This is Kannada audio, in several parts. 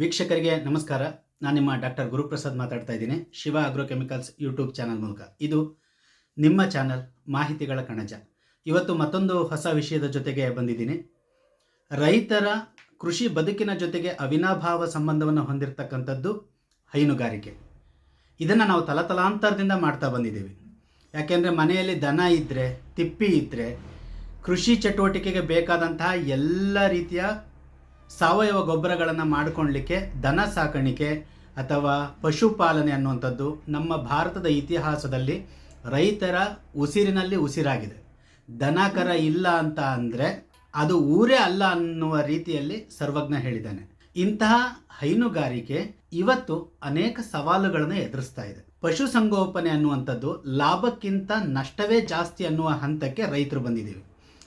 ವೀಕ್ಷಕರಿಗೆ ನಮಸ್ಕಾರ. ನಾನು ನಿಮ್ಮ ಡಾಕ್ಟರ್ ಗುರುಪ್ರಸಾದ್ ಮಾತಾಡ್ತಾ ಇದ್ದೀನಿ. ಶಿವ ಅಗ್ರೋಕೆಮಿಕಲ್ಸ್ ಯೂಟ್ಯೂಬ್ ಚಾನಲ್ ಮೂಲಕ. ಇದು ನಿಮ್ಮ ಚಾನಲ್ ಮಾಹಿತಿಗಳ ಕಣಜ. ಇವತ್ತು ಮತ್ತೊಂದು ಹೊಸ ವಿಷಯದ ಜೊತೆಗೆ ಬಂದಿದ್ದೀನಿ. ರೈತರ ಕೃಷಿ ಬದುಕಿನ ಜೊತೆಗೆ ಅವಿನಾಭಾವ ಸಂಬಂಧವನ್ನು ಹೊಂದಿರತಕ್ಕಂಥದ್ದು ಹೈನುಗಾರಿಕೆ. ಇದನ್ನು ನಾವು ತಲತಲಾಂತರದಿಂದ ಮಾಡ್ತಾ ಬಂದಿದ್ದೀವಿ. ಯಾಕೆಂದರೆ ಮನೆಯಲ್ಲಿ ದನ ಇದ್ದರೆ ತಿಪ್ಪಿ ಇದ್ದರೆ ಕೃಷಿ ಚಟುವಟಿಕೆಗೆ ಬೇಕಾದಂತಹ ಎಲ್ಲ ರೀತಿಯ ಸಾವಯವ ಗೊಬ್ಬರಗಳನ್ನು ಮಾಡಿಕೊಳ್ಳಲಿಕ್ಕೆ ದನ ಸಾಕಾಣಿಕೆ ಅಥವಾ ಪಶುಪಾಲನೆ ಅನ್ನುವಂಥದ್ದು ನಮ್ಮ ಭಾರತದ ಇತಿಹಾಸದಲ್ಲಿ ರೈತರ ಉಸಿರಿನಲ್ಲಿ ಉಸಿರಾಗಿದೆ. ದನ ಕರ ಇಲ್ಲ ಅಂತ ಅಂದರೆ ಅದು ಊರೇ ಅಲ್ಲ ಅನ್ನುವ ರೀತಿಯಲ್ಲಿ ಸರ್ವಜ್ಞ ಹೇಳಿದ್ದಾನೆ. ಇಂತಹ ಹೈನುಗಾರಿಕೆ ಇವತ್ತು ಅನೇಕ ಸವಾಲುಗಳನ್ನು ಎದುರಿಸ್ತಾ ಇದೆ. ಪಶುಸಂಗೋಪನೆ ಅನ್ನುವಂಥದ್ದು ಲಾಭಕ್ಕಿಂತ ನಷ್ಟವೇ ಜಾಸ್ತಿ ಅನ್ನುವ ಹಂತಕ್ಕೆ ರೈತರು ಬಂದಿದ್ದೀವಿ.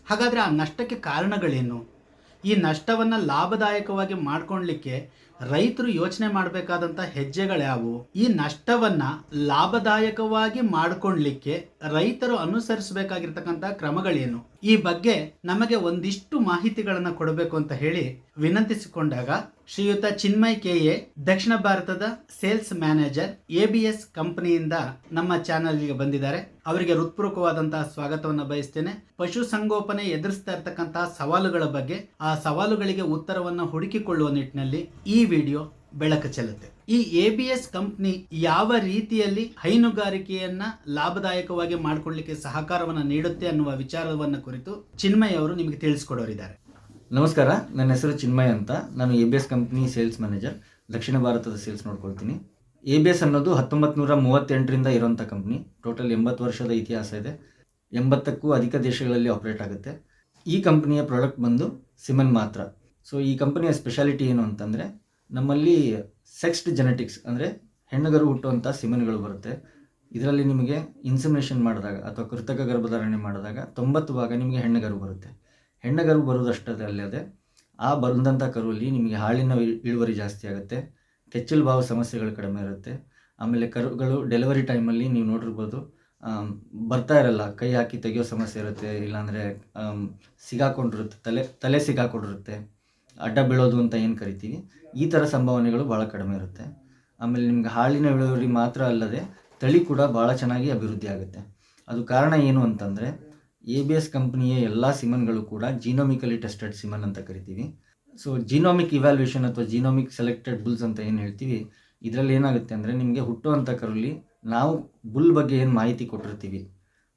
ಹಾಗಾದರೆ ಆ ನಷ್ಟಕ್ಕೆ ಕಾರಣಗಳೇನು? ಈ ನಷ್ಟವನ್ನು ಲಾಭದಾಯಕವಾಗಿ ಮಾಡ್ಕೊಳ್ಲಿಕ್ಕೆ ರೈತರು ಯೋಚನೆ ಮಾಡಬೇಕಾದಂಥ ಹೆಜ್ಜೆಗಳ್ಯಾವು ಈ ನಷ್ಟವನ್ನು ಲಾಭದಾಯಕವಾಗಿ ಮಾಡ್ಕೊಳ್ಲಿಕ್ಕೆ ರೈತರು ಅನುಸರಿಸಬೇಕಾಗಿರ್ತಕ್ಕಂಥ ಕ್ರಮಗಳೇನು? ಈ ಬಗ್ಗೆ ನಮಗೆ ಒಂದಿಷ್ಟು ಮಾಹಿತಿಗಳನ್ನು ಕೊಡಬೇಕು ಅಂತ ಹೇಳಿ ವಿನಂತಿಸಿಕೊಂಡಾಗ ಶ್ರೀಯುತ ಚಿನ್ಮಯ್ ಕೆ ಎ, ದಕ್ಷಿಣ ಭಾರತದ sales manager, A B S ಕಂಪನಿಯಿಂದ ನಮ್ಮ ಚಾನಲ್ಗೆ ಬಂದಿದ್ದಾರೆ. ಅವರಿಗೆ ಹೃತ್ಪೂರ್ವಕವಾದಂತಹ ಸ್ವಾಗತವನ್ನು ಬಯಸ್ತೇನೆ. ಪಶುಸಂಗೋಪನೆ ಎದುರಿಸ್ತಾ ಇರತಕ್ಕಂತಹ ಸವಾಲುಗಳ ಬಗ್ಗೆ, ಆ ಸವಾಲುಗಳಿಗೆ ಉತ್ತರವನ್ನು ಹುಡುಕಿಕೊಳ್ಳುವ ನಿಟ್ಟಿನಲ್ಲಿ ಈ ವಿಡಿಯೋ ಬೆಳಕು ಚೆಲ್ಲುತ್ತೆ. ಈ ಎ ಬಿ ಎಸ್ ಕಂಪ್ನಿ ಯಾವ ರೀತಿಯಲ್ಲಿ ಹೈನುಗಾರಿಕೆಯನ್ನ ಲಾಭದಾಯಕವಾಗಿ ಮಾಡಿಕೊಳ್ಳಿಕ್ಕೆ ಸಹಕಾರವನ್ನು ನೀಡುತ್ತೆ ಅನ್ನುವ ವಿಚಾರವನ್ನು ಕುರಿತು ಚಿನ್ಮಯ್ ಅವರು ನಿಮಗೆ ತಿಳಿಸ್ಕೊಡೋರಿದ್ದಾರೆ. ನಮಸ್ಕಾರ, ನನ್ನ ಹೆಸರು ಚಿನ್ಮಯ್ ಅಂತ. ನಾನು A B S company sales manager ದಕ್ಷಿಣ ಭಾರತದ ಸೇಲ್ಸ್ ನೋಡ್ಕೊಳ್ತೀನಿ. ಎ ಬಿ ಎಸ್ ಅನ್ನೋದು ಹತ್ತೊಂಬತ್ತು ನೂರ ಮೂವತ್ತೆಂಟರಿಂದ ಇರೋಂಥ ಕಂಪ್ನಿ ಟೋಟಲ್ ಎಂಬತ್ತು ವರ್ಷದ ಇತಿಹಾಸ ಇದೆ. ಎಂಬತ್ತಕ್ಕೂ ಅಧಿಕ ದೇಶಗಳಲ್ಲಿ ಆಪರೇಟ್ ಆಗುತ್ತೆ. ಈ ಕಂಪ್ನಿಯ ಪ್ರಾಡಕ್ಟ್ ಬಂದು ಸಿಮನ್ ಮಾತ್ರ. ಸೊ ಈ ಕಂಪನಿಯ ಸ್ಪೆಷಾಲಿಟಿ ಏನು ಅಂತಂದರೆ, ನಮ್ಮಲ್ಲಿ ಸೆಕ್ಸ್ಡ್ ಜೆನೆಟಿಕ್ಸ್ ಅಂದರೆ ಹೆಣ್ಣುಗರು ಹುಟ್ಟುವಂಥ ಸಿಮನ್ಗಳು ಬರುತ್ತೆ. ಇದರಲ್ಲಿ ನಿಮಗೆ ಇನ್ಸಿಮಿನೇಷನ್ ಮಾಡಿದಾಗ ಅಥವಾ ಕೃತಕ ಗರ್ಭಧಾರಣೆ ಮಾಡಿದಾಗ ತೊಂಬತ್ತು ಭಾಗ ನಿಮಗೆ ಹೆಣ್ಣುಗರು ಬರುತ್ತೆ. ಹೆಣ್ಣುಗರು ಕರು ಅಲ್ಲದೆ ಆ ಬಂದಂಥ ಕರುವಲ್ಲಿ ನಿಮಗೆ ಹಾಲಿನ ಇಳುವರಿ ಜಾಸ್ತಿ ಆಗುತ್ತೆ, ಕೆಚ್ಚಲು ಭಾವ ಸಮಸ್ಯೆಗಳು ಕಡಿಮೆ ಇರುತ್ತೆ. ಆಮೇಲೆ ಕರುಗಳು ಡೆಲಿವರಿ ಟೈಮಲ್ಲಿ ನೀವು ನೋಡಿರ್ಬೋದು ಬರ್ತಾ ಇರಲ್ಲ, ಕೈ ಹಾಕಿ ತೆಗೆಯೋ ಸಮಸ್ಯೆ ಇರುತ್ತೆ, ಇಲ್ಲಾಂದರೆ ಸಿಗಾಕೊಂಡಿರುತ್ತೆ, ತಲೆ ತಲೆ ಸಿಗಾಕೊಂಡಿರುತ್ತೆ, ಅಡ್ಡ ಬೀಳೋದು ಅಂತ ಏನು ಕರಿತೀವಿ, ಈ ಥರ ಸಂಭಾವನೆಗಳು ಭಾಳ ಕಡಿಮೆ ಇರುತ್ತೆ. ಆಮೇಲೆ ನಿಮ್ಗೆ ಹಾಲಿನ ಇಳುವರಿ ಮಾತ್ರ ಅಲ್ಲದೆ ತಳಿ ಕೂಡ ಭಾಳ ಚೆನ್ನಾಗಿ ಅಭಿವೃದ್ಧಿ ಆಗುತ್ತೆ. ಅದು ಕಾರಣ ಏನು ಅಂತಂದರೆ ಎ ಬಿ ಎಸ್ ಕಂಪ್ನಿಯ ಎಲ್ಲ ಸಿಮನ್ಗಳು ಕೂಡ ಜಿನೋಮಿಕಲಿ ಟೆಸ್ಟೆಡ್ ಸಿಮನ್ ಅಂತ ಕರಿತೀವಿ. ಸೊ ಜಿನೋಮಿಕ್ ಇವ್ಯಾಲ್ಯೂಷನ್ ಅಥವಾ ಜಿನೋಮಿಕ್ ಸೆಲೆಕ್ಟೆಡ್ ಬುಲ್ಸ್ ಅಂತ ಏನು ಹೇಳ್ತೀವಿ, ಇದರಲ್ಲಿ ಏನಾಗುತ್ತೆ ಅಂದರೆ ನಿಮಗೆ ಹುಟ್ಟುವಂಥ ಕರುಲಿ ನಾವು ಬುಲ್ ಬಗ್ಗೆ ಏನು ಮಾಹಿತಿ ಕೊಟ್ಟಿರ್ತೀವಿ.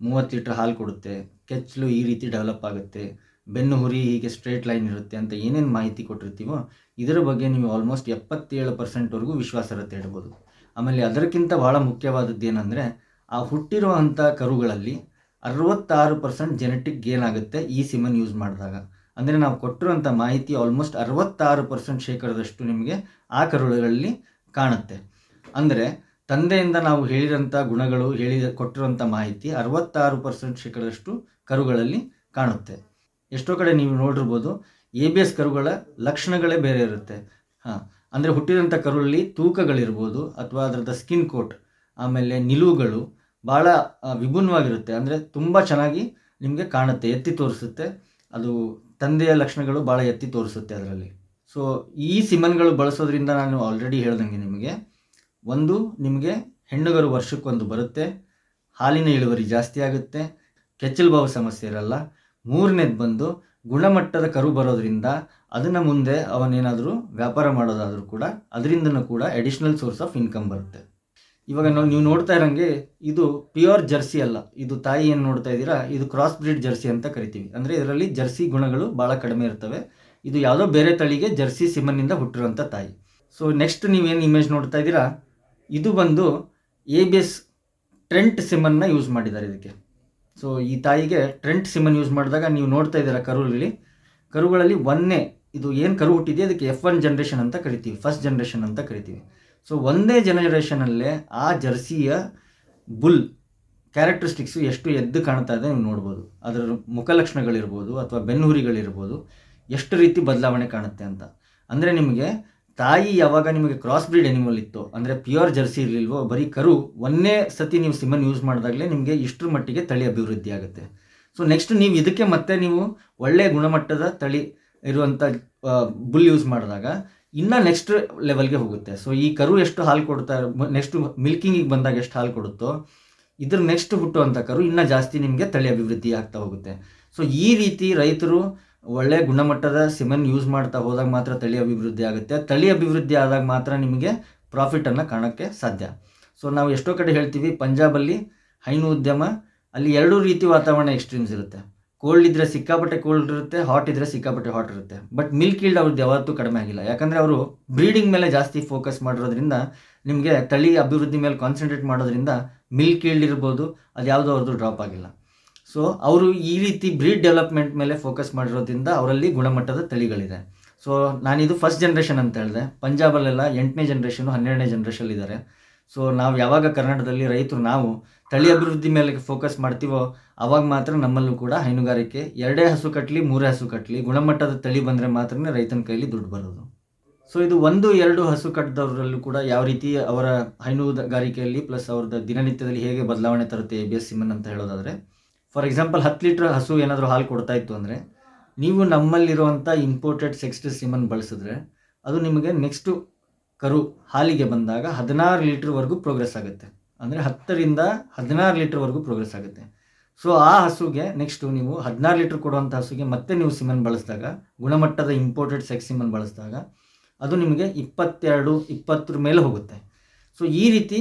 ಮೂವತ್ತು ಲೀಟ್ರ್ ಹಾಲು ಕೊಡುತ್ತೆ, ಕೆಚ್ಚಲು ಈ ರೀತಿ ಡೆವಲಪ್ ಆಗುತ್ತೆ, ಬೆನ್ನು ಹುರಿ ಹೀಗೆ ಸ್ಟ್ರೇಟ್ ಲೈನ್ ಇರುತ್ತೆ ಅಂತ ಏನೇನು ಮಾಹಿತಿ ಕೊಟ್ಟಿರ್ತೀವೋ, ಇದರ ಬಗ್ಗೆ ನೀವು ಆಲ್ಮೋಸ್ಟ್ ಎಪ್ಪತ್ತೇಳು ಪರ್ಸೆಂಟ್ವರೆಗೂ ವಿಶ್ವಾಸಾರ್ಹತೆ ಇಡ್ಬೋದು. ಆಮೇಲೆ ಅದಕ್ಕಿಂತ ಭಾಳ ಮುಖ್ಯವಾದದ್ದು ಏನಂದರೆ, ಆ ಹುಟ್ಟಿರುವಂಥ ಕರುಗಳಲ್ಲಿ ಅರವತ್ತಾರು ಪರ್ಸೆಂಟ್ ಜೆನೆಟಿಕ್ ಗೇನ್ ಆಗುತ್ತೆ ಈ ಸಿಮನ್ ಯೂಸ್ ಮಾಡಿದಾಗ. ಅಂದರೆ ನಾವು ಕೊಟ್ಟಿರುವಂಥ ಮಾಹಿತಿ ಆಲ್ಮೋಸ್ಟ್ ಅರವತ್ತಾರು ಪರ್ಸೆಂಟ್ ಶೇಕಡದಷ್ಟು ನಿಮಗೆ ಆ ಕರುಳುಗಳಲ್ಲಿ ಕಾಣುತ್ತೆ. ಅಂದರೆ ತಂದೆಯಿಂದ ನಾವು ಹೇಳಿರೋಂಥ ಗುಣಗಳು, ಹೇಳಿದ ಕೊಟ್ಟಿರುವಂಥ ಮಾಹಿತಿ ಅರವತ್ತಾರು ಪರ್ಸೆಂಟ್ ಶೇಕಡದಷ್ಟು ಕರುಗಳಲ್ಲಿ ಕಾಣುತ್ತೆ. ಎಷ್ಟೋ ಕಡೆ ನೀವು ನೋಡಿರ್ಬೋದು ಎ ಬಿ ಎಸ್ ಕರುಗಳ ಲಕ್ಷಣಗಳೇ ಬೇರೆ ಇರುತ್ತೆ. ಹಾಂ, ಅಂದರೆ ಹುಟ್ಟಿದಂಥ ಕರುಳಲ್ಲಿ ತೂಕಗಳಿರ್ಬೋದು ಅಥವಾ ಅದರದ ಸ್ಕಿನ್ ಕೋಟ್ ಆಮೇಲೆ ನಿಲುವುಗಳು ಭಾಳ ವಿಭಿನ್ನವಾಗಿರುತ್ತೆ. ಅಂದರೆ ತುಂಬ ಚೆನ್ನಾಗಿ ನಿಮಗೆ ಕಾಣುತ್ತೆ, ಎತ್ತಿ ತೋರಿಸುತ್ತೆ. ಅದು ತಂದೆಯ ಲಕ್ಷಣಗಳು ಭಾಳ ಎತ್ತಿ ತೋರಿಸುತ್ತೆ ಅದರಲ್ಲಿ. ಸೊ ಈ ಸಿಮನ್ಗಳು ಬಳಸೋದ್ರಿಂದ ನಾನು ಆಲ್ರೆಡಿ ಹೇಳ್ದಂಗೆ ನಿಮಗೆ. ಒಂದು, ನಿಮಗೆ ಹೆಣ್ಣುಗರು ವರ್ಷಕ್ಕೊಂದು ಬರುತ್ತೆ. ಹಾಲಿನ ಇಳುವರಿ ಜಾಸ್ತಿ ಆಗುತ್ತೆ. ಬಾವು ಸಮಸ್ಯೆ ಇರಲ್ಲ. ಮೂರನೇದು ಬಂದು ಗುಣಮಟ್ಟದ ಕರು ಬರೋದ್ರಿಂದ ಅದನ್ನು ಮುಂದೆ ಅವನೇನಾದರೂ ವ್ಯಾಪಾರ ಮಾಡೋದಾದರೂ ಕೂಡ, ಅದರಿಂದನೂ ಕೂಡ ಎಡಿಷ್ನಲ್ ಸೋರ್ಸ್ ಆಫ್ ಇನ್ಕಮ್ ಬರುತ್ತೆ. ಇವಾಗ ನಾವು ನೋಡ್ತಾ ಇರೋಂಗೆ ಇದು ಪ್ಯೂರ್ ಜರ್ಸಿ ಅಲ್ಲ. ಇದು ತಾಯಿ ಏನು ನೋಡ್ತಾ ಇದ್ದೀರಾ? ಇದು ಕ್ರಾಸ್ ಬ್ರೀಡ್ ಜರ್ಸಿ ಅಂತ ಕರಿತೀವಿ. ಅಂದರೆ ಇದರಲ್ಲಿ ಜರ್ಸಿ ಗುಣಗಳು ಭಾಳ ಕಡಿಮೆ ಇರ್ತವೆ. ಇದು ಯಾವುದೋ ಬೇರೆ ತಳಿಗೆ ಜರ್ಸಿ ಸಿಮನ್ನಿಂದ ಹುಟ್ಟಿರುವಂಥ ತಾಯಿ. ಸೊ ನೆಕ್ಸ್ಟ್ ನೀವೇನು ಇಮೇಜ್ ನೋಡ್ತಾ ಇದ್ದೀರಾ? ಇದು ಬಂದು ಎ ಬಿ ಎಸ್ ಟ್ರೆಂಟ್ ಸಿಮನ್ನ ಯೂಸ್ ಮಾಡಿದ್ದಾರೆ ಇದಕ್ಕೆ. ಸೊ ಈ ತಾಯಿಗೆ ಟ್ರೆಂಟ್ ಸಿಮನ್ ಯೂಸ್ ಮಾಡಿದಾಗ ನೀವು ನೋಡ್ತಾ ಇದ್ದೀರಾ ಕರುಗಳಲ್ಲಿ ಕರುಗಳಲ್ಲಿ ಒಂದೇ ಇದು ಏನು ಕರು ಹುಟ್ಟಿದೆ ಅದಕ್ಕೆ ಎಫ್ ಒನ್ ಜನ್ರೇಷನ್ ಅಂತ ಕರಿತೀವಿ. ಫಸ್ಟ್ ಜನ್ರೇಷನ್ ಅಂತ ಕರಿತೀವಿ. ಸೊ ಒಂದೇ ಜನರೇಷನಲ್ಲೇ ಆ ಜರ್ಸಿಯ ಬುಲ್ ಕ್ಯಾರೆಕ್ಟರಿಸ್ಟಿಕ್ಸು ಎಷ್ಟು ಎದ್ದು ಕಾಣ್ತಾ ಇದೆ ನೀವು ನೋಡ್ಬೋದು. ಅದರ ಮುಖಲಕ್ಷಣಗಳಿರ್ಬೋದು ಅಥವಾ ಬೆನ್ನುಹುರಿಗಳಿರ್ಬೋದು ಎಷ್ಟು ರೀತಿ ಬದಲಾವಣೆ ಕಾಣುತ್ತೆ ಅಂತ. ಅಂದರೆ ನಿಮಗೆ ತಾಯಿ ಯಾವಾಗ ನಿಮಗೆ ಕ್ರಾಸ್ ಬ್ರೀಡ್ ಎನಿಮಲ್ ಇತ್ತು, ಅಂದರೆ ಪ್ಯೂರ್ ಜರ್ಸಿ ಇರಲಿಲ್ವೋ, ಬರೀ ಕರು ಒಂದೇ ಸತಿ ನೀವು ಸಿಮನ್ ಯೂಸ್ ಮಾಡಿದಾಗಲೇ ನಿಮಗೆ ಇಷ್ಟರ ಮಟ್ಟಿಗೆ ತಳಿ ಅಭಿವೃದ್ಧಿ ಆಗುತ್ತೆ. ಸೊ ನೆಕ್ಸ್ಟ್ ನೀವು ಇದಕ್ಕೆ ಮತ್ತೆ ನೀವು ಒಳ್ಳೆಯ ಗುಣಮಟ್ಟದ ತಳಿ ಇರುವಂಥ ಬುಲ್ ಯೂಸ್ ಮಾಡಿದಾಗ ಇನ್ನು ನೆಕ್ಸ್ಟ್ ಲೆವೆಲ್ಗೆ ಹೋಗುತ್ತೆ. ಸೊ ಈ ಕರು ಎಷ್ಟು ಹಾಲು ಕೊಡ್ತಾ ನೆಕ್ಸ್ಟ್ ಮಿಲ್ಕಿಂಗಿಗೆ ಬಂದಾಗ ಎಷ್ಟು ಹಾಲು ಕೊಡುತ್ತೋ, ಇದ್ರ ನೆಕ್ಸ್ಟ್ ಹುಟ್ಟುವಂಥ ಕರು ಇನ್ನೂ ಜಾಸ್ತಿ ನಿಮಗೆ ತಳಿ ಅಭಿವೃದ್ಧಿ ಆಗ್ತಾ ಹೋಗುತ್ತೆ. ಸೊ ಈ ರೀತಿ ರೈತರು ಒಳ್ಳೆ ಗುಣಮಟ್ಟದ ಸಿಮೆನ್ ಯೂಸ್ ಮಾಡ್ತಾ ಹೋದಾಗ ಮಾತ್ರ ತಳಿ ಅಭಿವೃದ್ಧಿ ಆಗುತ್ತೆ. ತಳಿ ಅಭಿವೃದ್ಧಿ ಆದಾಗ ಮಾತ್ರ ನಿಮಗೆ ಪ್ರಾಫಿಟನ್ನು ಕಾಣೋಕ್ಕೆ ಸಾಧ್ಯ. ಸೊ ನಾವು ಎಷ್ಟೋ ಕಡೆ ಹೇಳ್ತೀವಿ, ಪಂಜಾಬಲ್ಲಿ ಹೈನು ಉದ್ಯಮ, ಅಲ್ಲಿ ಎರಡೂ ರೀತಿ ವಾತಾವರಣ ಎಕ್ಸ್ಟ್ರೀಮ್ಸ್ ಇರುತ್ತೆ. ಕೋಲ್ಡ್ ಇದ್ರೆ ಸಿಕ್ಕಾಪಟ್ಟೆ ಕೋಲ್ಡ್ ಇರುತ್ತೆ ಹಾಟ್ ಇದ್ರೆ ಸಿಕ್ಕಾಪಟ್ಟೆ ಹಾಟ್ ಇರುತ್ತೆ. ಬಟ್ ಮಿಲ್ಕ್ ಈಲ್ಡ್ ಅವ್ರದ್ದು ಯಾವತ್ತೂ ಕಡಿಮೆ ಆಗಿಲ್ಲ. ಯಾಕಂದರೆ ಅವರು ಬ್ರೀಡಿಂಗ್ ಮೇಲೆ ಜಾಸ್ತಿ ಫೋಕಸ್ ಮಾಡಿರೋದ್ರಿಂದ ನಿಮಗೆ ತಳಿ ಅಭಿವೃದ್ಧಿ ಮೇಲೆ ಕಾನ್ಸಂಟ್ರೇಟ್ ಮಾಡೋದ್ರಿಂದ ಮಿಲ್ಕ್ ಈಲ್ಡ್ ಇರ್ಬೋದು, ಅದು ಯಾವುದೋ ಅವ್ರದ್ದು ಡ್ರಾಪ್ ಆಗಿಲ್ಲ. ಸೊ ಅವರು ಈ ರೀತಿ ಬ್ರೀಡ್ ಡೆವಲಪ್ಮೆಂಟ್ ಮೇಲೆ ಫೋಕಸ್ ಮಾಡಿರೋದ್ರಿಂದ ಅವರಲ್ಲಿ ಗುಣಮಟ್ಟದ ತಳಿಗಳಿದೆ. ಸೊ ನಾನಿದು ಫಸ್ಟ್ ಜನ್ರೇಷನ್ ಅಂತ ಹೇಳಿದೆ. ಪಂಜಾಬಲ್ಲೆಲ್ಲ ಎಂಟನೇ ಜನ್ರೇಷನು ಹನ್ನೆರಡನೇ ಜನ್ರೇಷನ್ ಇದ್ದಾರೆ ಸೊ ನಾವು ಯಾವಾಗ ಕರ್ನಾಟಕದಲ್ಲಿ ರೈತರು ನಾವು ತಳಿ ಅಭಿವೃದ್ಧಿ ಮೇಲೆ ಫೋಕಸ್ ಮಾಡ್ತೀವೋ, ಅವಾಗ ಮಾತ್ರ ನಮ್ಮಲ್ಲೂ ಕೂಡ ಹೈನುಗಾರಿಕೆ, ಎರಡೇ ಹಸು ಕಟ್ಟಲಿ ಮೂರೇ ಹಸು ಕಟ್ಟಲಿ ಗುಣಮಟ್ಟದ ತಳಿ ಬಂದರೆ ಮಾತ್ರನೇ ರೈತನ ಕೈಲಿ ದುಡ್ಡು ಬರೋದು. ಸೊ ಇದು ಒಂದು, ಎರಡು ಹಸು ಕಟ್ಟದವರಲ್ಲೂ ಕೂಡ ಯಾವ ರೀತಿ ಅವರ ಹೈನುಗಾರಿಕೆಯಲ್ಲಿ ಪ್ಲಸ್ ಅವ್ರದ್ದು ದಿನನಿತ್ಯದಲ್ಲಿ ಹೇಗೆ ಬದಲಾವಣೆ ತರುತ್ತೆ ಎ ಬಿ ಎಸ್ ಸಿಮನ್ ಅಂತ ಹೇಳೋದಾದರೆ ಫಾರ್ ಎಕ್ಸಾಂಪಲ್ ಹತ್ತು ಲೀಟ್ರ್ ಹಸು ಏನಾದರೂ ಹಾಲು ಕೊಡ್ತಾ ಇತ್ತು ಅಂದರೆ, ನೀವು ನಮ್ಮಲ್ಲಿರುವಂಥ ಇಂಪೋರ್ಟೆಡ್ ಸೆಕ್ಸ್ಟ್ ಸಿಮನ್ ಬಳಸಿದ್ರೆ, ಅದು ನಿಮಗೆ ನೆಕ್ಸ್ಟು ಕರು ಹಾಲಿಗೆ ಬಂದಾಗ ಹದಿನಾರು ಲೀಟ್ರ್ವರೆಗೂ ಪ್ರೋಗ್ರೆಸ್ ಆಗುತ್ತೆ. ಅಂದರೆ ಹತ್ತರಿಂದ ಹದಿನಾರು ಲೀಟ್ರ್ವರೆಗೂ ಪ್ರೋಗ್ರೆಸ್ ಆಗುತ್ತೆ. ಸೊ ಆ ಹಸುಗೆ ನೆಕ್ಸ್ಟು ನೀವು ಹದಿನಾರು ಲೀಟ್ರ್ ಕೊಡುವಂಥ ಹಸುಗೆ ಮತ್ತೆ ನೀವು ಸಿಮನ್ ಬಳಸಿದಾಗ, ಗುಣಮಟ್ಟದ ಇಂಪೋರ್ಟೆಡ್ ಸೆಕ್ಸ್ ಸಿಮನ್ ಬಳಸಿದಾಗ ಅದು ನಿಮಗೆ ಇಪ್ಪತ್ತೆರಡು, ಇಪ್ಪತ್ತರ ಮೇಲೆ ಹೋಗುತ್ತೆ. ಸೊ ಈ ರೀತಿ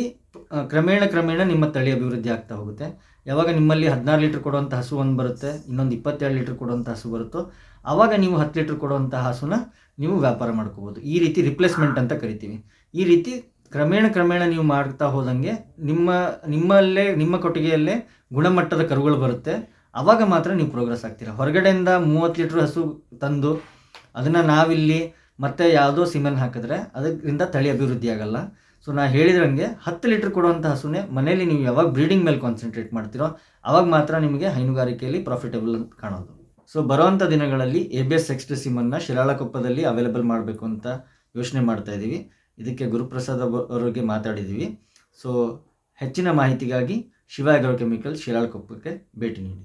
ಕ್ರಮೇಣ ಕ್ರಮೇಣ ನಿಮ್ಮ ತಳಿ ಅಭಿವೃದ್ಧಿ ಆಗ್ತಾ ಹೋಗುತ್ತೆ. ಯಾವಾಗ ನಿಮ್ಮಲ್ಲಿ ಹದಿನಾರು ಲೀಟ್ರ್ ಕೊಡುವಂಥ ಹಸು ಒಂದು ಬರುತ್ತೆ, ಇನ್ನೊಂದು ಇಪ್ಪತ್ತೆರಡು ಲೀಟ್ರ್ ಕೊಡುವಂಥ ಹಸು ಬರುತ್ತೋ ಆವಾಗ ನೀವು ಹತ್ತು ಲೀಟ್ರ್ ಕೊಡುವಂಥ ಹಸುನ ನೀವು ವ್ಯಾಪಾರ ಮಾಡ್ಕೋಬೋದು. ಈ ರೀತಿ ರಿಪ್ಲೇಸ್ಮೆಂಟ್ ಅಂತ ಕರಿತೀವಿ. ಈ ರೀತಿ ಕ್ರಮೇಣ ಕ್ರಮೇಣ ನೀವು ಮಾಡ್ತಾ ಹೋದಂಗೆ ನಿಮ್ಮ, ನಿಮ್ಮಲ್ಲೇ, ನಿಮ್ಮ ಕೊಟ್ಟಿಗೆಯಲ್ಲೇ ಗುಣಮಟ್ಟದ ಕರುಗಳು ಬರುತ್ತೆ. ಆವಾಗ ಮಾತ್ರ ನೀವು ಪ್ರೋಗ್ರೆಸ್ ಆಗ್ತೀರಾ. ಹೊರಗಡೆಯಿಂದ ಮೂವತ್ತು ಲೀಟ್ರ್ ಹಸು ತಂದು ಅದನ್ನು ನಾವಿಲ್ಲಿ ಮತ್ತೆ ಯಾವುದೋ ಸಿಮೆಂಟ್ ಹಾಕಿದ್ರೆ ಅದರಿಂದ ತಳಿ ಅಭಿವೃದ್ಧಿ ಆಗಲ್ಲ. ಸೊ ನಾ ಹೇಳಿದ್ರಂಗೆ ಹತ್ತು ಲೀಟ್ರ್ ಕೊಡುವಂಥ ಹಸುನೇ ಮನೆಯಲ್ಲಿ ನೀವು ಯಾವಾಗ ಬ್ರೀಡಿಂಗ್ ಮೇಲೆ ಕಾನ್ಸಂಟ್ರೇಟ್ ಮಾಡ್ತೀರೋ ಆವಾಗ ಮಾತ್ರ ನಿಮಗೆ ಹೈನುಗಾರಿಕೆಯಲ್ಲಿ ಪ್ರಾಫಿಟಬಲ್ ಕಾಣೋದು. ಸೊ ಬರುವಂಥ ದಿನಗಳಲ್ಲಿ ಎ ಬಿ ಎಸ್ ಎಕ್ಸ್ಟ್ ಸಿಮನ್ನು ಶಿರಾಳಕೊಪ್ಪದಲ್ಲಿ ಅವೈಲೇಬಲ್ ಮಾಡಬೇಕು ಅಂತ ಯೋಚನೆ ಮಾಡ್ತಾ ಇದ್ದೀವಿ. ಇದಕ್ಕೆ ಗುರುಪ್ರಸಾದ್ ಅವರಿಗೆ ಮಾತಾಡಿದ್ದೀವಿ. ಸೊ ಹೆಚ್ಚಿನ ಮಾಹಿತಿಗಾಗಿ ಶಿವ ಅಗ್ರೋ ಕೆಮಿಕಲ್ ಶಿರಾಳಕೊಪ್ಪಕ್ಕೆ ಭೇಟಿ ನೀಡಿ.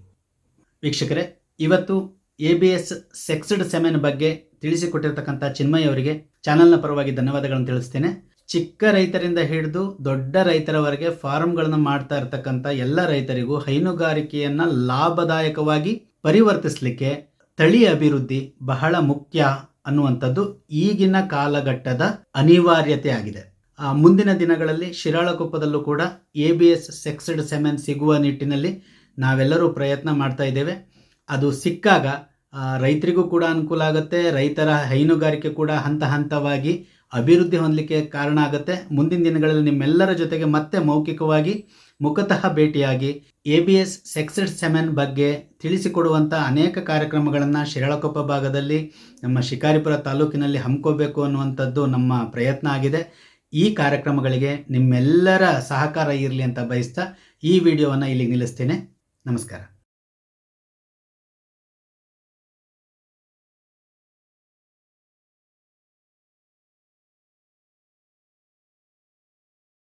ವೀಕ್ಷಕರೇ, ಇವತ್ತು A B S sexed semen ಬಗ್ಗೆ ತಿಳಿಸಿಕೊಟ್ಟಿರ್ತಕ್ಕಂಥ ಚಿನ್ಮಯ್ ಅವರಿಗೆ ಚಾನಲ್ನ ಪರವಾಗಿ ಧನ್ಯವಾದಗಳನ್ನು ತಿಳಿಸ್ತೇನೆ. ಚಿಕ್ಕ ರೈತರಿಂದ ಹಿಡಿದು ದೊಡ್ಡ ರೈತರವರೆಗೆ ಫಾರ್ಮ್ಗಳನ್ನು ಮಾಡ್ತಾ ಇರ್ತಕ್ಕಂಥ ಎಲ್ಲ ರೈತರಿಗೂ ಹೈನುಗಾರಿಕೆಯನ್ನು ಲಾಭದಾಯಕವಾಗಿ ಪರಿವರ್ತಿಸಲಿಕ್ಕೆ ತಳಿ ಅಭಿವೃದ್ಧಿ ಬಹಳ ಮುಖ್ಯ ಅನ್ನುವಂಥದ್ದು ಈಗಿನ ಕಾಲಘಟ್ಟದ ಅನಿವಾರ್ಯತೆ ಆಗಿದೆ. ಆ, ಮುಂದಿನ ದಿನಗಳಲ್ಲಿ ಶಿರಾಳಕೊಪ್ಪದಲ್ಲೂ ಕೂಡ A B S sexed semen ಸಿಗುವ ನಿಟ್ಟಿನಲ್ಲಿ ನಾವೆಲ್ಲರೂ ಪ್ರಯತ್ನ ಮಾಡ್ತಾ ಇದ್ದೇವೆ. ಅದು ಸಿಕ್ಕಾಗ ರೈತರಿಗೂ ಕೂಡ ಅನುಕೂಲ ಆಗುತ್ತೆ ರೈತರ ಹೈನುಗಾರಿಕೆ ಕೂಡ ಹಂತ ಹಂತವಾಗಿ ಅಭಿವೃದ್ಧಿ ಹೊಂದಲಿಕ್ಕೆ ಕಾರಣ ಆಗುತ್ತೆ. ಮುಂದಿನ ದಿನಗಳಲ್ಲಿ ನಿಮ್ಮೆಲ್ಲರ ಜೊತೆಗೆ ಮತ್ತೆ ಮೌಖಿಕವಾಗಿ ಮುಖತಃ ಭೇಟಿಯಾಗಿ A B S sexed semen ಬಗ್ಗೆ ತಿಳಿಸಿಕೊಡುವಂಥ ಅನೇಕ ಕಾರ್ಯಕ್ರಮಗಳನ್ನು ಶಿರಾಳಕೊಪ್ಪ ಭಾಗದಲ್ಲಿ ನಮ್ಮ ಶಿಕಾರಿಪುರ ತಾಲೂಕಿನಲ್ಲಿ ಹಮ್ಮಿಕೋಬೇಕು ಅನ್ನುವಂಥದ್ದು ನಮ್ಮ ಪ್ರಯತ್ನ ಆಗಿದೆ. ಈ ಕಾರ್ಯಕ್ರಮಗಳಿಗೆ ನಿಮ್ಮೆಲ್ಲರ ಸಹಕಾರ ಇರಲಿ ಅಂತ ಬಯಸ್ತಾ ಈ ವಿಡಿಯೋವನ್ನು ಇಲ್ಲಿಗೆ ನಿಲ್ಲಿಸ್ತೇನೆ. ನಮಸ್ಕಾರ.